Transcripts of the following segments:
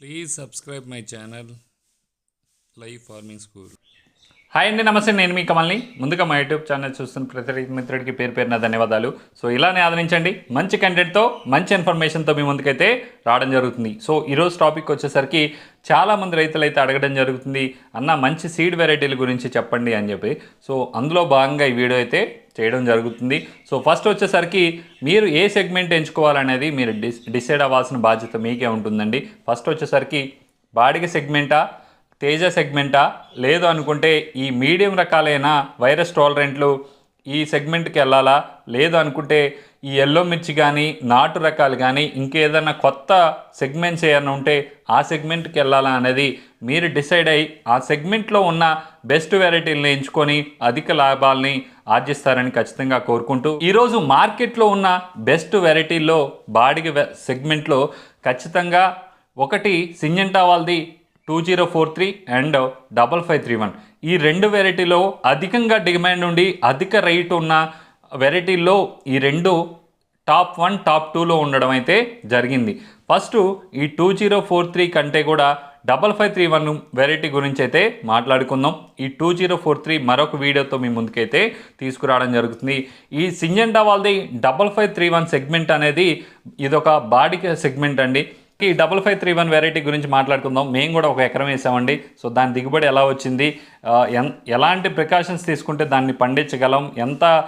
Please subscribe my channel live farming school hi అండి నమస్తే నేను మీ కమల్ని. ముందుగా మా యూట్యూబ్ ఛానల్ చూస్తున్న ప్రతి మిత్రుడికి పేరు పేరున ధన్యవాదాలు. సో ఇలానే ఆదరించండి. మంచి కంటెంట్తో మంచి ఇన్ఫర్మేషన్తో మీ ముందుకైతే రావడం జరుగుతుంది. సో ఈరోజు టాపిక్ వచ్చేసరికి చాలామంది రైతులు అయితే అడగడం జరుగుతుంది అన్న మంచి సీడ్ వెరైటీల గురించి చెప్పండి అని చెప్పి. సో అందులో భాగంగా ఈ వీడియో అయితే చేయడం జరుగుతుంది. సో ఫస్ట్ వచ్చేసరికి మీరు ఏ సెగ్మెంట్ ఎంచుకోవాలనేది మీరు డిస్ డిసైడ్ అవ్వాల్సిన బాధ్యత మీకే ఉంటుందండి. ఫస్ట్ వచ్చేసరికి బాడిగ సెగ్మెంటా తేజ సెగ్మెంటా? లేదు అనుకుంటే ఈ మీడియం రకాలైన వైరస్ టాలరెంట్లు ఈ సెగ్మెంట్కి వెళ్ళాలా? లేదు అనుకుంటే ఈ ఎల్లో మిర్చి కానీ నాటు రకాలు కానీ ఇంకేదైనా కొత్త సెగ్మెంట్స్ ఏమైనా ఉంటే ఆ సెగ్మెంట్కి వెళ్ళాలా అనేది మీరు డిసైడ్ అయ్యి ఆ సెగ్మెంట్లో ఉన్న బెస్ట్ వెరైటీలను ఎంచుకొని అధిక లాభాలని ఆర్జిస్తారని ఖచ్చితంగా కోరుకుంటూ ఈరోజు మార్కెట్లో ఉన్న బెస్ట్ వెరైటీల్లో బాడిగ సెగ్మెంట్లో ఖచ్చితంగా ఒకటి సింజంటా వాళ్ళది two zero four three and double five three one. ఈ రెండు వెరైటీలో అధికంగా డిమాండ్ ఉండి అధిక రేట్ ఉన్న వెరైటీల్లో ఈ రెండు టాప్ వన్ టాప్ టూలో ఉండడం అయితే జరిగింది. ఫస్ట్ ఈ టూ జీరో ఫోర్ త్రీ కంటే కూడా double five three one variety గురించి అయితే మాట్లాడుకుందాం. ఈ టూ జీరో ఫోర్ త్రీ మరొక వీడియోతో మీ ముందుకైతే తీసుకురావడం జరుగుతుంది. ఈ సింజెండా వాళ్ళది double five three one segment అనేది ఇదొక బాడీ సెగ్మెంట్ అండి. ఈ double five three one variety గురించి మాట్లాడుకుందాం. మేము కూడా ఒక ఎకరం వేసామండి. సో దాని దిగుబడి ఎలా వచ్చింది? ఎలాంటి ప్రికాషన్స్ తీసుకుంటే దాన్ని పండించగలం? ఎంత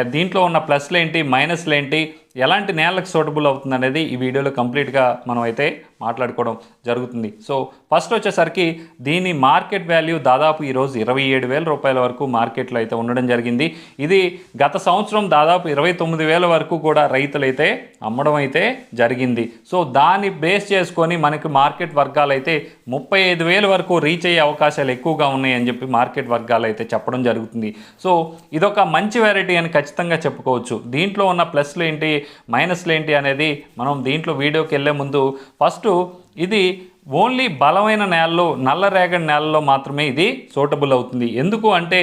దీంట్లో ఉన్న ప్లస్లు ఏంటి? మైనస్లు ఏంటి? ఎలాంటి నేలకు సూటబుల్ అవుతుంది అనేది ఈ వీడియోలో కంప్లీట్గా మనం అయితే మాట్లాడుకోవడం జరుగుతుంది. సో ఫస్ట్ వచ్చేసరికి దీని మార్కెట్ వాల్యూ దాదాపు ఈరోజు ఇరవై ఏడు వేల రూపాయల వరకు మార్కెట్లో అయితే ఉండడం జరిగింది. ఇది గత సంవత్సరం దాదాపు ఇరవై తొమ్మిది వేల వరకు కూడా రైతులైతే అమ్మడం అయితే జరిగింది. సో దాన్ని బేస్ చేసుకొని మనకి మార్కెట్ వర్గాలు అయితే ముప్పై ఐదు వేల వరకు రీచ్ అయ్యే అవకాశాలు ఎక్కువగా ఉన్నాయని చెప్పి మార్కెట్ వర్గాలు అయితే చెప్పడం జరుగుతుంది. సో ఇదొక మంచి వెరైటీ అని ఖచ్చితంగా చెప్పుకోవచ్చు. దీంట్లో ఉన్న ప్లస్లు ఏంటి? మైనస్లు ఏంటి అనేది మనం దీంట్లో వీడియోకి వెళ్ళే ముందు ఫస్ట్ ఇది ఓన్లీ బలమైన నేలలో నల్ల రేగడి నేలలో మాత్రమే ఇది సూటబుల్ అవుతుంది. ఎందుకు అంటే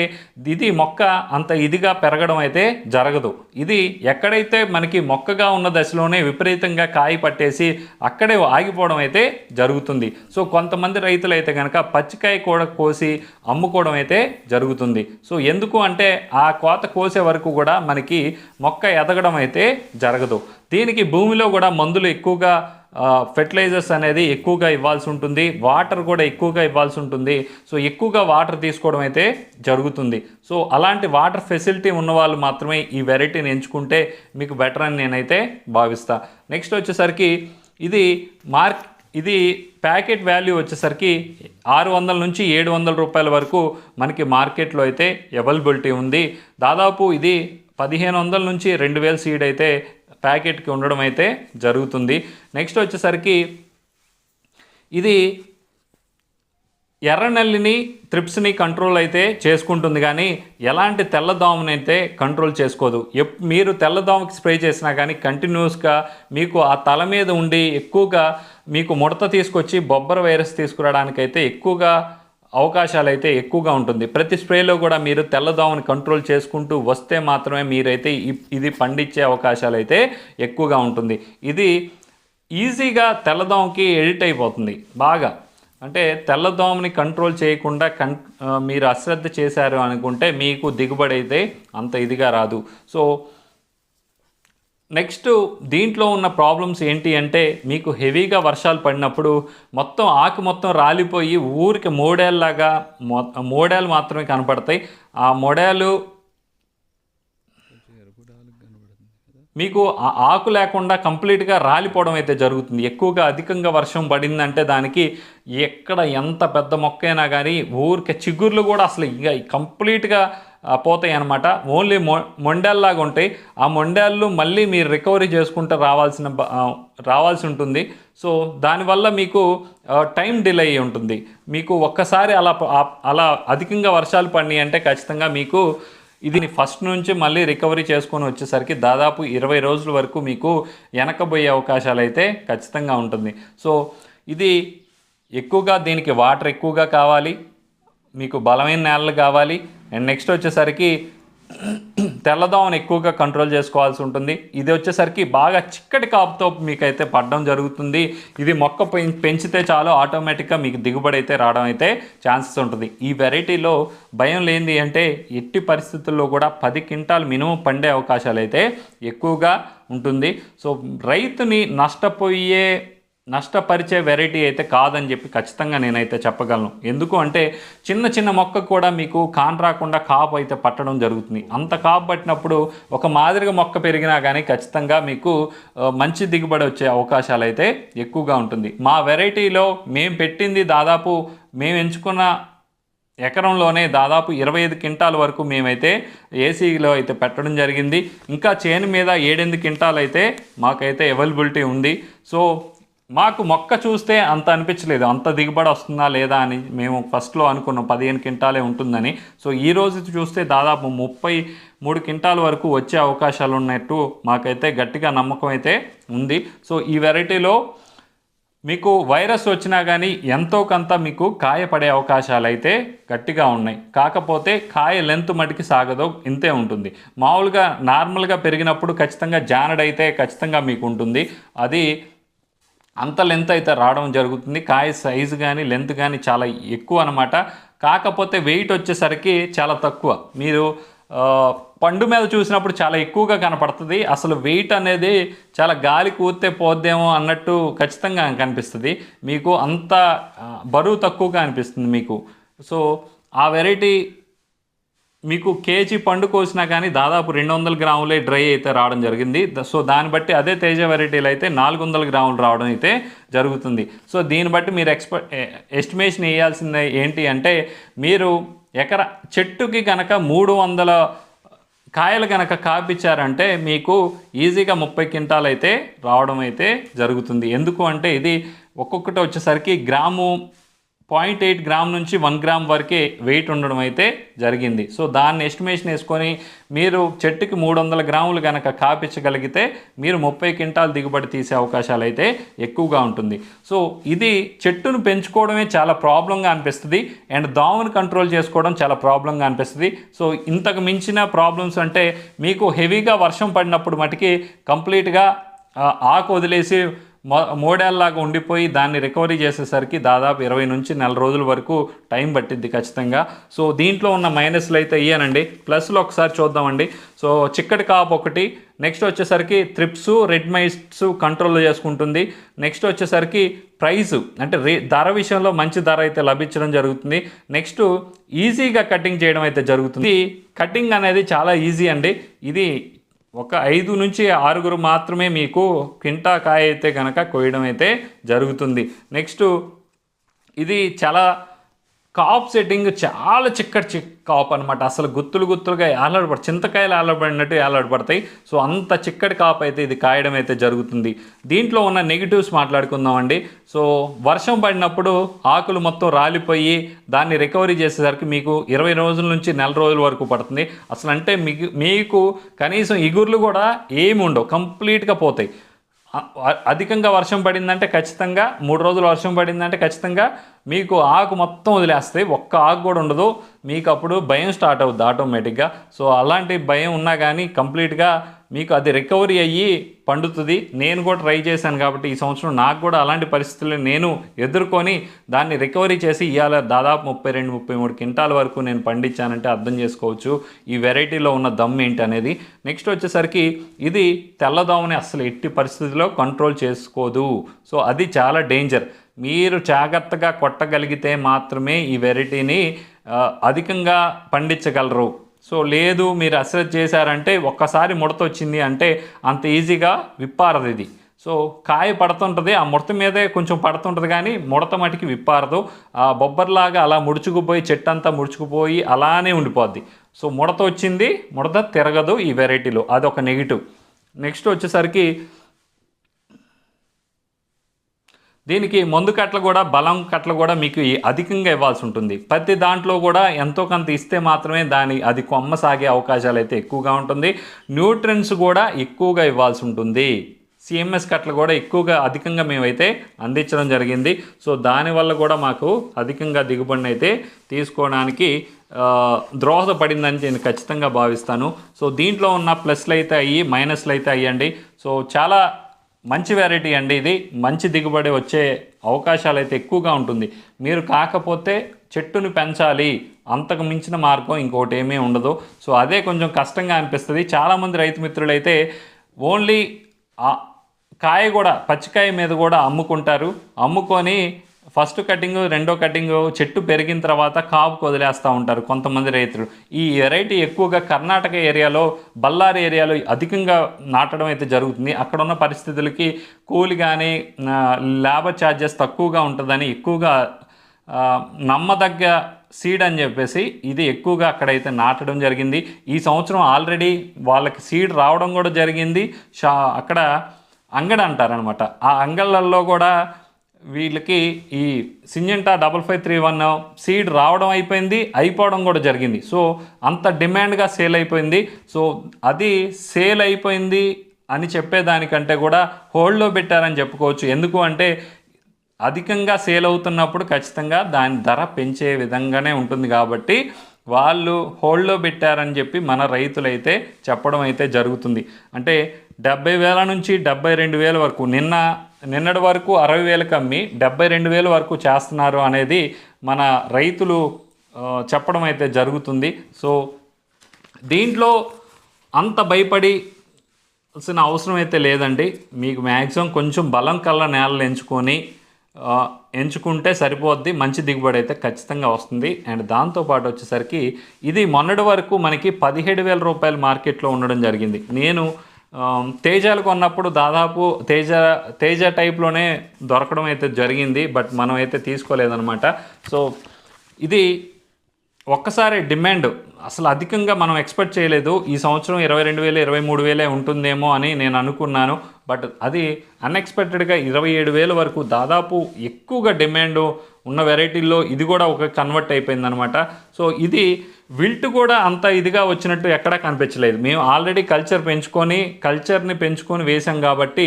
ఇది మొక్క అంత ఇదిగా పెరగడం అయితే జరగదు. ఇది ఎక్కడైతే మనకి మొక్కగా ఉన్న దశలోనే విపరీతంగా కాయ పట్టేసి అక్కడే ఆగిపోవడం అయితే జరుగుతుంది. సో కొంతమంది రైతులు అయితే కనుక పచ్చికాయ కూడా కోసి అమ్ముకోవడం అయితే జరుగుతుంది. సో ఎందుకు అంటే ఆ కోత కోసే వరకు కూడా మనకి మొక్క ఎదగడం అయితే జరగదు. దీనికి భూమిలో కూడా మందులు ఎక్కువగా ఫెర్టిలైజర్స్ అనేది ఎక్కువగా ఇవ్వాల్సి ఉంటుంది. వాటర్ కూడా ఎక్కువగా ఇవ్వాల్సి ఉంటుంది. సో ఎక్కువగా వాటర్ తీసుకోవడం అయితే జరుగుతుంది. సో అలాంటి వాటర్ ఫెసిలిటీ ఉన్న వాళ్ళు మాత్రమే ఈ వెరైటీని ఎంచుకుంటే మీకు బెటర్ అని నేనైతే భావిస్తా. నెక్స్ట్ వచ్చేసరికి ఇది మార్క్ ఇది ప్యాకెట్ వాల్యూ వచ్చేసరికి ఆరు వందల నుంచి ఏడు వందల రూపాయల వరకు మనకి మార్కెట్లో అయితే అవైలబిలిటీ ఉంది. దాదాపు ఇది పదిహేను వందల నుంచి రెండు వేల సీడ్ అయితే ప్యాకెట్కి ఉండడం అయితే జరుగుతుంది. నెక్స్ట్ వచ్చేసరికి ఇది ఎర్రనల్లిని త్రిప్స్ని కంట్రోల్ అయితే చేసుకుంటుంది కానీ ఎలాంటి తెల్లదోమని అయితే కంట్రోల్ చేసుకోదు. ఎప్ మీరు తెల్లదోమకి స్ప్రే చేసినా కానీ కంటిన్యూస్గా మీకు ఆ తల మీద ఉండి ఎక్కువగా మీకు ముడత తీసుకొచ్చి బొబ్బర వైరస్ తీసుకురావడానికైతే ఎక్కువగా అవకాశాలు అయితే ఎక్కువగా ఉంటుంది. ప్రతి స్ప్రేలో కూడా మీరు తెల్లదోమని కంట్రోల్ చేసుకుంటూ వస్తే మాత్రమే మీరైతే ఇది పండించే అవకాశాలు అయితే ఎక్కువగా ఉంటుంది. ఇది ఈజీగా తెల్లదోమకి ఎడిట్ అయిపోతుంది. బాగా. అంటే తెల్లదోమని కంట్రోల్ చేయకుండా కం మీరు అశ్రద్ధ చేశారు అనుకుంటే మీకు దిగుబడి అయితే అంత ఇదిగా రాదు. సో నెక్స్ట్ దీంట్లో ఉన్న ప్రాబ్లమ్స్ ఏంటి అంటే మీకు హెవీగా వర్షాలు పడినప్పుడు మొత్తం ఆకు మొత్తం రాలిపోయి ఊరికి మోడేల్లాగా మొ మోడేలు మాత్రమే కనపడతాయి. ఆ మోడేలు మీకు ఆ ఆకు లేకుండా కంప్లీట్గా రాలిపోవడం అయితే జరుగుతుంది. ఎక్కువగా అధికంగా వర్షం పడిందంటే దానికి ఎక్కడ ఎంత పెద్ద మొక్క అయినా కానీ ఊరికే చిగుర్లు కూడా అసలు ఇక కంప్లీట్గా పోతాయి అనమాట ఓన్లీ మొ మొండాల్లాగా ఉంటాయి. ఆ మొండాళ్ళు మళ్ళీ మీరు రికవరీ చేసుకుంటూ రావాల్సిన రావాల్సి ఉంటుంది. సో దానివల్ల మీకు టైం డిలే అయి ఉంటుంది. మీకు ఒక్కసారి అలా అలా అధికంగా వర్షాలు పడినాయి అంటే ఖచ్చితంగా మీకు ఇది ఫస్ట్ నుంచి మళ్ళీ రికవరీ చేసుకొని వచ్చేసరికి దాదాపు ఇరవై రోజుల వరకు మీకు వెనకబోయే అవకాశాలు అయితే ఖచ్చితంగా ఉంటుంది. సో ఇది ఎక్కువగా దీనికి వాటర్ ఎక్కువగా కావాలి. మీకు బలమైన నేలలు కావాలి. అండ్ నెక్స్ట్ వచ్చేసరికి తెల్లదోమను ఎక్కువగా కంట్రోల్ చేసుకోవాల్సి ఉంటుంది. ఇది వచ్చేసరికి బాగా చిక్కటి కాపుతో మీకైతే పడడం జరుగుతుంది. ఇది మొక్క పెంచితే చాలు ఆటోమేటిక్గా మీకు దిగుబడి అయితే రావడం అయితే ఛాన్సెస్ ఉంటుంది. ఈ వెరైటీలో భయం లేనిది అంటే ఎట్టి పరిస్థితుల్లో కూడా పది క్వింటాల్ మినిమం పండే అవకాశాలు అయితే ఎక్కువగా ఉంటుంది. సో రైతుని నష్టపోయే నష్టపరిచే వెరైటీ అయితే కాదని చెప్పి ఖచ్చితంగా నేనైతే చెప్పగలను. ఎందుకు అంటే చిన్న చిన్న మొక్క కూడా మీకు కాన్ రాకుండా కాపు అయితే పట్టడం జరుగుతుంది. అంత కాపు పట్టినప్పుడు ఒక మాదిరిగా మొక్క పెరిగినా కానీ ఖచ్చితంగా మీకు మంచి దిగుబడి వచ్చే అవకాశాలు అయితే ఎక్కువగా ఉంటుంది. మా వెరైటీలో మేము పెట్టింది దాదాపు మేము ఎంచుకున్న ఎకరంలోనే దాదాపు ఇరవై ఐదు క్వింటాల వరకు మేమైతే ఏసీలో అయితే పెట్టడం జరిగింది. ఇంకా చేను మీద ఏడెనిమిది క్వింటాలు అయితే మాకైతే అవైలబిలిటీ ఉంది. సో మాకు మొక్క చూస్తే అంత అనిపించలేదు. అంత దిగుబడి వస్తుందా లేదా అని మేము ఫస్ట్లో అనుకున్నాం. పదిహేను క్వింటాలే ఉంటుందని. సో ఈ రోజు చూస్తే దాదాపు ముప్పై మూడు క్వింటాల వరకు వచ్చే అవకాశాలు ఉన్నట్టు మాకైతే గట్టిగా నమ్మకం అయితే ఉంది. సో ఈ వెరైటీలో మీకు వైరస్ వచ్చినా కానీ ఎంతో కొంత మీకు కాయ పడే అవకాశాలు అయితే గట్టిగా ఉన్నాయి. కాకపోతే కాయ లెంత్ మటుకి సాగదో. ఇంతే ఉంటుంది. మామూలుగా నార్మల్గా పెరిగినప్పుడు ఖచ్చితంగా జానడ్ అయితే ఖచ్చితంగా మీకు ఉంటుంది. అది అంత లెంత్ అయితే రావడం జరుగుతుంది. కాయ సైజు కానీ లెంత్ కానీ చాలా ఎక్కువ అనమాట కాకపోతే వెయిట్ వచ్చేసరికి చాలా తక్కువ. మీరు పండు మీద చూసినప్పుడు చాలా ఎక్కువగా కనపడుతుంది. అసలు వెయిట్ అనేది చాలా గాలి కూర్తే పోద్దేమో అన్నట్టు ఖచ్చితంగా కనిపిస్తుంది. మీకు అంత బరువు తక్కువగా అనిపిస్తుంది మీకు. సో ఆ వెరైటీ మీకు కేజీ పండు కోసినా కానీ దాదాపు రెండు వందల గ్రాములే డ్రై అయితే రావడం జరిగింది. సో దాన్ని బట్టి అదే తేజ వెరైటీలు అయితే నాలుగు వందల గ్రాములు రావడం అయితే జరుగుతుంది. సో దీన్ని బట్టి మీరు ఎక్స్పెక్ట్ ఎస్టిమేషన్ వేయాల్సింది ఏంటి అంటే మీరు ఎకర చెట్టుకి కనుక మూడు వందల కాయలు కనుక కాపించారంటే మీకు ఈజీగా ముప్పై క్వింటాల్ అయితే రావడం అయితే జరుగుతుంది. ఎందుకు అంటే ఇది ఒక్కొక్కటి వచ్చేసరికి గ్రాము పాయింట్ ఎయిట్ గ్రామ్ నుంచి వన్ గ్రామ్ వరకే వెయిట్ ఉండడం అయితే జరిగింది. సో దాన్ని ఎస్టిమేషన్ వేసుకొని మీరు చెట్టుకి మూడు వందల గ్రాములు కనుక కాపించగలిగితే మీరు ముప్పై క్వింటాల్ దిగుబడి తీసే అవకాశాలు అయితే ఎక్కువగా ఉంటుంది. సో ఇది చెట్టును పెంచుకోవడమే చాలా ప్రాబ్లంగా అనిపిస్తుంది. అండ్ దోమను కంట్రోల్ చేసుకోవడం చాలా ప్రాబ్లంగా అనిపిస్తుంది. సో ఇంతకు మించిన ప్రాబ్లమ్స్ అంటే మీకు హెవీగా వర్షం పడినప్పుడు మటుకి కంప్లీట్గా ఆకు వదిలేసి మొ ఉండిపోయి దాన్ని రికవరీ చేసేసరికి దాదాపు ఇరవై నుంచి నెల రోజుల వరకు టైం పట్టింది ఖచ్చితంగా. సో దీంట్లో ఉన్న మైనస్లు అయితే ఇయ్యానండి. ప్లస్లో ఒకసారి చూద్దామండి. సో చిక్కటి కాప్ ఒకటి నెక్స్ట్ వచ్చేసరికి త్రిప్స్ రెడ్ మైట్స్ కంట్రోల్ చేసుకుంటుంది. నెక్స్ట్ వచ్చేసరికి ప్రైజు అంటే రే ధర విషయంలో మంచి ధర అయితే లభించడం జరుగుతుంది. నెక్స్ట్ ఈజీగా కటింగ్ చేయడం అయితే జరుగుతుంది. కటింగ్ అనేది చాలా ఈజీ అండి. ఇది ఒక ఐదు నుంచి ఆరుగురు మాత్రమే మీకు కింటా కాయ అయితే కనుక కోయడం అయితే జరుగుతుంది. నెక్స్ట్ ఇది చాలా కాప్ సెట్టింగ్ చాలా చిక్కటి చిక్ కాప్ అనమాట అసలు గుత్తులు గుత్తులుగా ఏలాడబడి చింతకాయలు ఏలాడబడినట్టు ఏలాడబడతాయి సో అంత చిక్కటి కాప్ అయితే ఇది కాయడం అయితే జరుగుతుంది. దీంట్లో ఉన్న నెగిటివ్స్ మాట్లాడుకుందామండి. సో వర్షం పడినప్పుడు ఆకులు మొత్తం రాలిపోయి దాన్ని రికవరీ చేసేసరికి మీకు ఇరవై రోజుల నుంచి నెల రోజుల వరకు పడుతుంది. అసలు అంటే మీకు మీకు కనీసం ఇగుర్లు కూడా ఏమి ఉండవు. కంప్లీట్గా పోతాయి. అధికంగా వర్షం పడిందంటే ఖచ్చితంగా మూడు రోజులు వర్షం పడిందంటే ఖచ్చితంగా మీకు ఆకు మొత్తం వదిలేస్తాయి ఒక్క ఆకు కూడా ఉండదు. మీకు అప్పుడు భయం స్టార్ట్ అవుద్ది ఆటోమేటిక్గా. సో అలాంటి భయం ఉన్నా కానీ కంప్లీట్గా మీకు అది రికవరీ అయ్యి పండుతుంది. నేను కూడా ట్రై చేశాను కాబట్టి ఈ సంవత్సరం నాకు కూడా అలాంటి పరిస్థితులు నేను ఎదుర్కొని దాన్ని రికవరీ చేసి ఇవాళ దాదాపు ముప్పై రెండు ముప్పై మూడు క్వింటాల వరకు నేను పండించానంటే అర్థం చేసుకోవచ్చు. ఈ వెరైటీలో ఉన్న దమ్ ఏంటి అనేది. నెక్స్ట్ వచ్చేసరికి ఇది తెల్లదోమని అసలు ఎట్టి పరిస్థితుల్లో కంట్రోల్ చేసుకోదు. సో అది చాలా డేంజర్ మీరు జాగ్రత్తగా కొట్టగలిగితే మాత్రమే ఈ వెరైటీని అధికంగా పండించగలరు. సో లేదు మీరు అసెస్ చేశారంటే ఒక్కసారి ముడత వచ్చింది అంటే అంత ఈజీగా విప్పారదు ఇది. సో కాయ పడుతుంటుంది ఆ ముడత మీదే కొంచెం పడుతుంటుంది కానీ ముడత మటుకి విప్పారదు. ఆ బొబ్బర్లాగా అలా ముడుచుకుపోయి చెట్టు అంతా ముడుచుకుపోయి అలానే ఉండిపోద్ది. సో ముడత వచ్చింది ముడత తిరగదు ఈ వెరైటీలో అదొక నెగిటివ్. నెక్స్ట్ వచ్చేసరికి దీనికి మందు కట్టలు కూడా బలం కట్టలు కూడా మీకు అధికంగా ఇవ్వాల్సి ఉంటుంది. ప్రతి దాంట్లో కూడా ఎంతో కొంత ఇస్తే మాత్రమే దాని అది కొమ్మ సాగే అవకాశాలు అయితే ఎక్కువగా ఉంటుంది. న్యూట్రియన్స్ కూడా ఎక్కువగా ఇవ్వాల్సి ఉంటుంది. సిఎంఎస్ కట్టలు కూడా ఎక్కువగా అధికంగా మేమైతే అందించడం జరిగింది. సో దానివల్ల కూడా మాకు అధికంగా దిగుబడిని అయితే తీసుకోవడానికి ద్రోహదపడిందని నేను ఖచ్చితంగా భావిస్తాను. సో దీంట్లో ఉన్న ప్లస్లు అయితే అయ్యి మైనస్లు అయితే అయ్యండి. సో చాలా మంచి వెరైటీ అండి ఇది. మంచి దిగుబడి వచ్చే అవకాశాలు అయితే ఎక్కువగా ఉంటుంది. మీరు కాకపోతే చెట్టుని పెంచాలి. అంతకు మించిన మార్గం ఇంకోటి ఏమీ ఉండదు. సో అదే కొంచెం కష్టంగా అనిపిస్తుంది. చాలామంది రైతు మిత్రులు అయితే ఓన్లీ కాయ కూడా పచ్చికాయ మీద కూడా అమ్ముకుంటారు. అమ్ముకొని ఫస్ట్ కటింగ్ రెండో కటింగ్ చెట్టు పెరిగిన తర్వాత కాపుకు వదిలేస్తూ ఉంటారు కొంతమంది రైతులు. ఈ వెరైటీ ఎక్కువగా కర్ణాటక ఏరియాలో బళ్ళారి ఏరియాలో అధికంగా నాటడం అయితే జరుగుతుంది. అక్కడ ఉన్న పరిస్థితులకి కూలి కానీ లేబర్ ఛార్జెస్ తక్కువగా ఉంటుందని ఎక్కువగా నమ్మదగ్గ సీడ్ అని చెప్పేసి ఇది ఎక్కువగా అక్కడైతే నాటడం జరిగింది. ఈ సంవత్సరం ఆల్రెడీ వాళ్ళకి సీడ్ రావడం కూడా జరిగింది. షా అక్కడ అంగడి అంటారనమాట. ఆ అంగళ్ళల్లో కూడా వీళ్ళకి ఈ Syngenta double five three one seed రావడం అయిపోయింది అయిపోవడం కూడా జరిగింది. సో అంత డిమాండ్గా సేల్ అయిపోయింది. సో అది సేల్ అయిపోయింది అని చెప్పేదానికంటే కూడా హోల్డ్లో పెట్టారని చెప్పుకోవచ్చు. ఎందుకు అంటే అధికంగా సేల్ అవుతున్నప్పుడు ఖచ్చితంగా దాని ధర పెంచే విధంగానే ఉంటుంది కాబట్టి వాళ్ళు హోల్డ్లో పెట్టారని చెప్పి మన రైతులైతే చెప్పడం అయితే జరుగుతుంది. అంటే డెబ్బై వేల నుంచి డెబ్బై రెండు వేల వరకు నిన్న నిన్నటి వరకు అరవై వేలకు అమ్మి డెబ్బై రెండు వేల వరకు చేస్తున్నారు అనేది మన రైతులు చెప్పడం అయితే జరుగుతుంది. సో దీంట్లో అంత భయపడి అసలు అవసరం అయితే లేదండి. మీకు మ్యాక్సిమం కొంచెం బలం కల్లా నేలలు ఎంచుకొని ఎంచుకుంటే సరిపోద్ది మంచి దిగుబడి అయితే ఖచ్చితంగా వస్తుంది. అండ్ దాంతోపాటు వచ్చేసరికి ఇది మొన్నటి వరకు మనకి పదిహేడు వేల రూపాయల మార్కెట్లో ఉండడం జరిగింది. నేను తేజాలు కొన్నప్పుడు దాదాపు తేజ తేజ టైప్లోనే దొరకడం అయితే జరిగింది బట్ మనం అయితే తీసుకోలేదన్నమాట. సో ఇది ఒక్కసారి డిమాండ్. అసలు అధికంగా మనం ఎక్స్పెక్ట్ చేయలేదు ఈ సంవత్సరం ఇరవై రెండు వేలు ఇరవై మూడు వేలే ఉంటుందేమో అని నేను అనుకున్నాను. బట్ అది అన్ఎక్స్పెక్టెడ్గా ఇరవై ఏడు వేల వరకు దాదాపు ఎక్కువగా డిమాండ్ ఉన్న వెరైటీల్లో ఇది కూడా ఒక కన్వర్ట్ అయిపోయిందనమాట సో ఇది విల్ట్ కూడా అంత ఇదిగా వచ్చినట్టు ఎక్కడా కనిపించలేదు. మేము ఆల్రెడీ కల్చర్ పెంచుకొని కల్చర్ని పెంచుకొని వేసాం కాబట్టి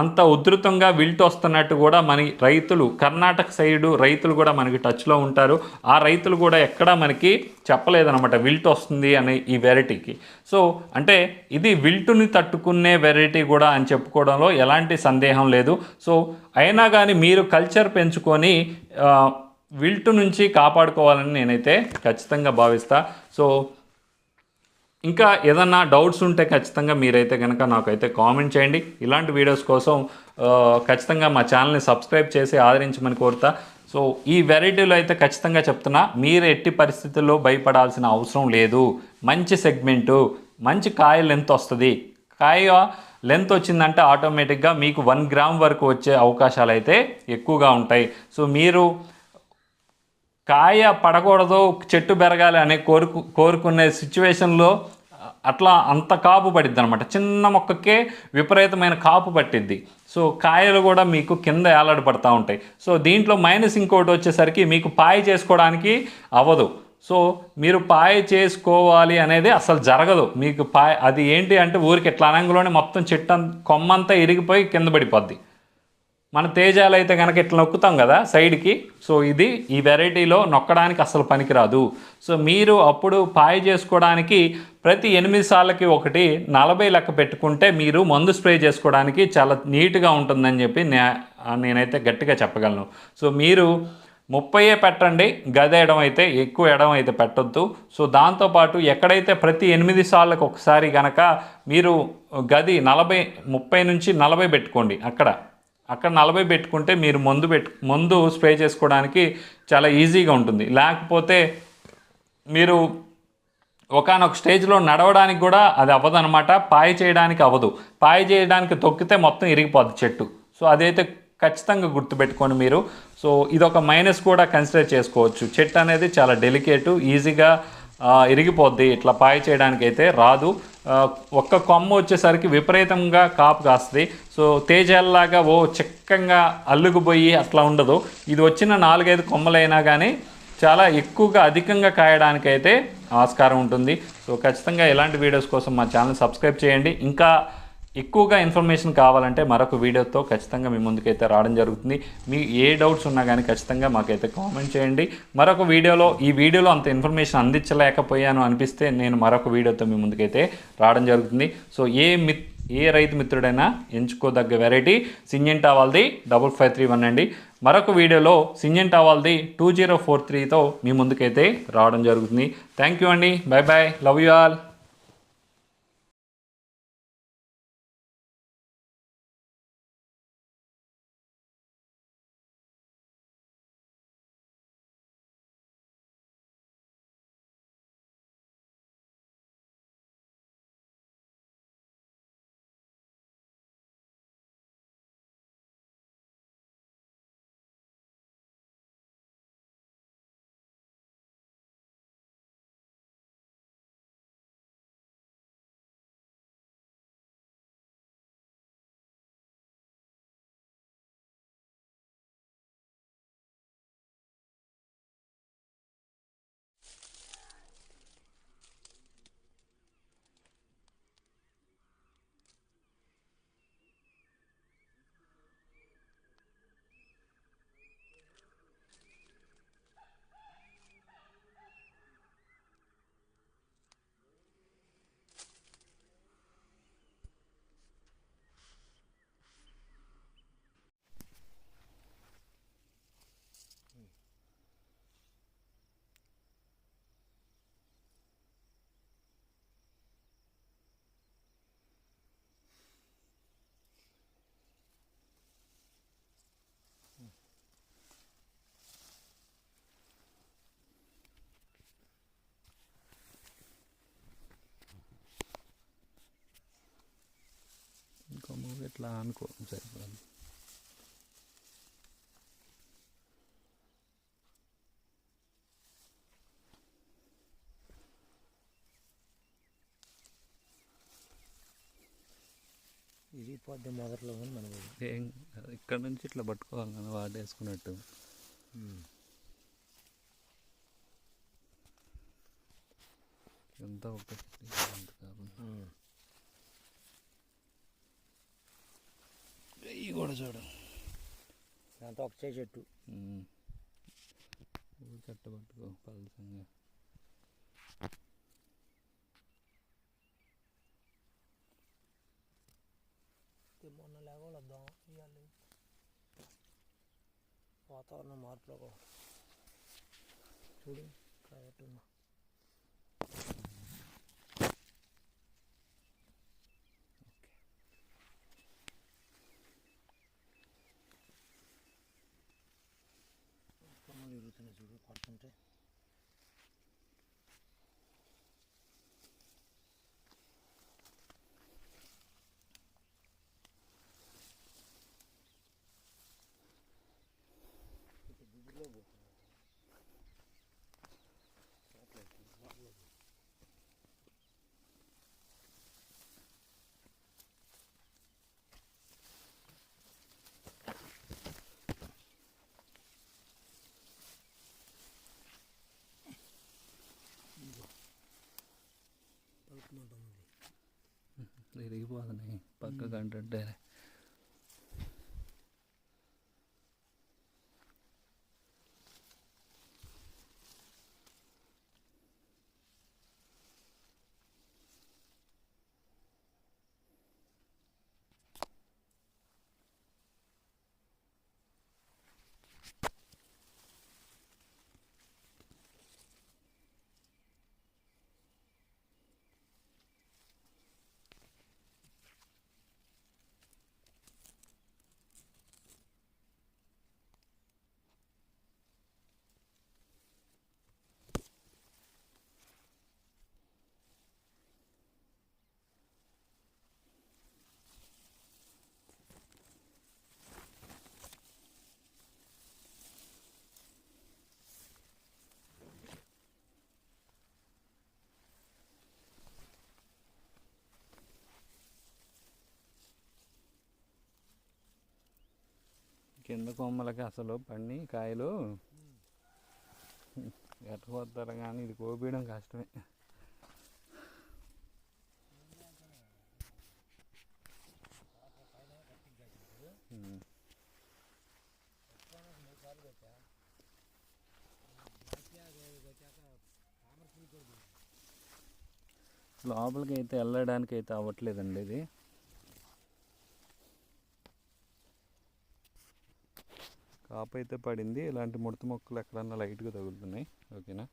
అంత ఉధృతంగా విల్ట్ వస్తున్నట్టు కూడా మన రైతులు కర్ణాటక సైడు రైతులు కూడా మనకి టచ్లో ఉంటారు. ఆ రైతులు కూడా ఎక్కడా మనకి చెప్పలేదనమాట విల్ట్ వస్తుంది అనే ఈ వెరైటీకి. సో అంటే ఇది విల్టుని తట్టుకునే వెరైటీ కూడా అని చెప్పుకో పెంచుకోవడంలో ఎలాంటి సందేహం లేదు. సో అయినా కానీ మీరు కల్చర్ పెంచుకొని విల్టు నుంచి కాపాడుకోవాలని నేనైతే ఖచ్చితంగా భావిస్తా. సో ఇంకా ఏదన్నా డౌట్స్ ఉంటే ఖచ్చితంగా మీరైతే కనుక నాకైతే కామెంట్ చేయండి. ఇలాంటి వీడియోస్ కోసం ఖచ్చితంగా మా ఛానల్ని సబ్స్క్రైబ్ చేసి ఆదరించమని కోరుతా. సో ఈ వెరైటీలో అయితే ఖచ్చితంగా చెప్తున్నా మీరు ఎట్టి పరిస్థితుల్లో భయపడాల్సిన అవసరం లేదు. మంచి సెగ్మెంటు మంచి కాయ లెంత్ వస్తుంది. కాయ లెంత్ వచ్చిందంటే ఆటోమేటిక్గా మీకు వన్ గ్రామ్ వరకు వచ్చే అవకాశాలు అయితే ఎక్కువగా ఉంటాయి. సో మీరు కాయ పడకూడదు చెట్టు పెరగాలి అనే కోరుకు కోరుకునే సిచ్యువేషన్లో అట్లా అంత కాపు పడిద్ది అనమాట చిన్న మొక్కకే విపరీతమైన కాపు పట్టిద్ది. సో కాయలు కూడా మీకు కింద ఏలాడ పడుతూ ఉంటాయి. సో దీంట్లో మైనస్ ఇంకోటి వచ్చేసరికి మీకు పాయ చేసుకోవడానికి అవ్వదు సో మీరు పాయ చేసుకోవాలి అనేది అసలు జరగదు. మీకు పాయ అది ఏంటి అంటే ఊరికి ఇట్లా అనంగులోనే మొత్తం చెట్టు కొమ్మంతా ఇరిగిపోయి కింద పడిపోద్ది. మన తేజాలు అయితే కనుక ఇట్లా నొక్కుతాం కదా సైడ్కి. సో ఇది ఈ వెరైటీలో నొక్కడానికి అసలు పనికిరాదు. సో మీరు అప్పుడు పాయ చేసుకోవడానికి ప్రతి ఎనిమిది సార్లకి ఒకటి నలభై లెక్క పెట్టుకుంటే మీరు మందు స్ప్రే చేసుకోవడానికి చాలా నీట్గా ఉంటుందని చెప్పి నే- నేనైతే గట్టిగా చెప్పగలను. సో మీరు ముప్పయే పెట్టండి. గది ఎడం అయితే ఎక్కువ ఎడం అయితే పెట్టొద్దు. సో దాంతోపాటు ఎక్కడైతే ప్రతి ఎనిమిది సార్లకు ఒకసారి గనక మీరు గది నలభై ముప్పై నుంచి నలభై పెట్టుకోండి అక్కడ. అక్కడ నలభై పెట్టుకుంటే మీరు ముందు పెట్టు మందు స్ప్రే చేసుకోవడానికి చాలా ఈజీగా ఉంటుంది. లేకపోతే మీరు ఒకనొక స్టేజ్లో నడవడానికి కూడా అది అవ్వదు అనమాట పాయ చేయడానికి అవ్వదు. పాయ చేయడానికి తొక్కితే మొత్తం ఇరిగిపోద్ది చెట్టు. సో అదైతే ఖచ్చితంగా గుర్తుపెట్టుకోండి మీరు. సో ఇదొక మైనస్ కూడా కన్సిడర్ చేసుకోవచ్చు. చెట్టు అనేది చాలా డెలికేటు ఈజీగా ఇరిగిపోద్ది. ఇట్లా పాయ చేయడానికి అయితే రాదు ఒక్క కొమ్మ వచ్చేసరికి విపరీతంగా కాపు కాస్తుంది. సో తేజాల్లాగా ఓ చిక్కంగా అల్లుకుపోయి అట్లా ఉండదు. ఇది వచ్చిన నాలుగైదు కొమ్మలైనా కానీ చాలా ఎక్కువగా అధికంగా కాయడానికి అయితే ఆస్కారం ఉంటుంది. సో ఖచ్చితంగా ఇలాంటి వీడియోస్ కోసం మా ఛానల్ సబ్స్క్రైబ్ చేయండి. ఇంకా ఎక్కువగా ఇన్ఫర్మేషన్ కావాలంటే మరొక వీడియోతో ఖచ్చితంగా మీ ముందుకైతే రావడం జరుగుతుంది. మీ ఏ డౌట్స్ ఉన్నా కానీ ఖచ్చితంగా మాకైతే కామెంట్ చేయండి. మరొక వీడియోలో ఈ వీడియోలో అంత ఇన్ఫర్మేషన్ అందించలేకపోయాను అనిపిస్తే నేను మరొక వీడియోతో మీ ముందుకైతే రావడం జరుగుతుంది. సో ఏ మిత్ ఏ రైతు మిత్రుడైనా ఎంచుకోదగ్గ వెరైటీ సింజెంటా వాళ్ళది డబుల్ ఫైవ్ త్రీ వన్ అండి. మరొక వీడియోలో సింజెంటా వాళ్ళది టూ జీరో ఫోర్ త్రీతో మీ ముందుకైతే రావడం జరుగుతుంది. థ్యాంక్ యూ అండి. Bye bye love you all. ఇట్లా అనుకో సరిపోదు ఇది పొద్దు మొదట్లో ఉంది మనకి ఏం ఇక్కడ నుంచి ఇట్లా పట్టుకోవాలి మనం వాడేసుకున్నట్టు ఎంత ఒక చెట్టు ఇవి కూడా చూడు. అంతా ఒక చేయి చెట్టు. చెట్టు పట్టుకో పలసంగా. మొన్న లేకపోతే వద్దాం ఇవాళ వాతావరణం మార్పులో కూడా. చూడు కాయట్టున్నా इसलिए रही बहुत नहीं पक्का कंटेंट है కింద కొమ్మలకి అసలు పండి కాయలు ఎట్టపోతారు కానీ ఇది కోపించడం కష్టమే. లోపలికి అయితే వెళ్ళడానికి అయితే అవ్వట్లేదండి ఇది. కాపు అయితే పడింది. ఇలాంటి ముడత మొక్కలు ఎక్కడన్నా లైట్గా తగులుతున్నాయి. ఓకేనా?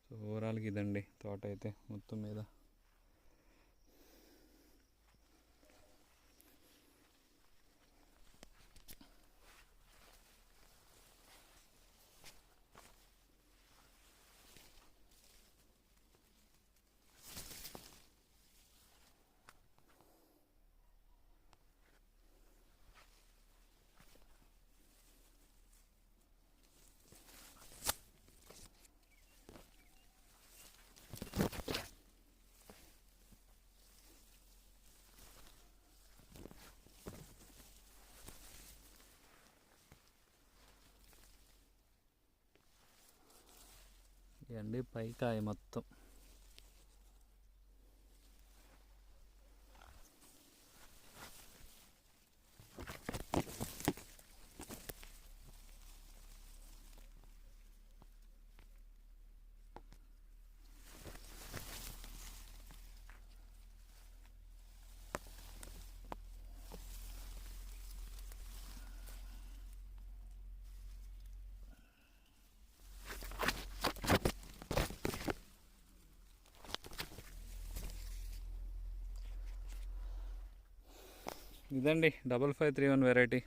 సో ఓవరాల్గా ఇదండి తోట అయితే మొత్తం మీద. ఇదండి పైకాయ మొత్తం. ఇదండి double five three one variety.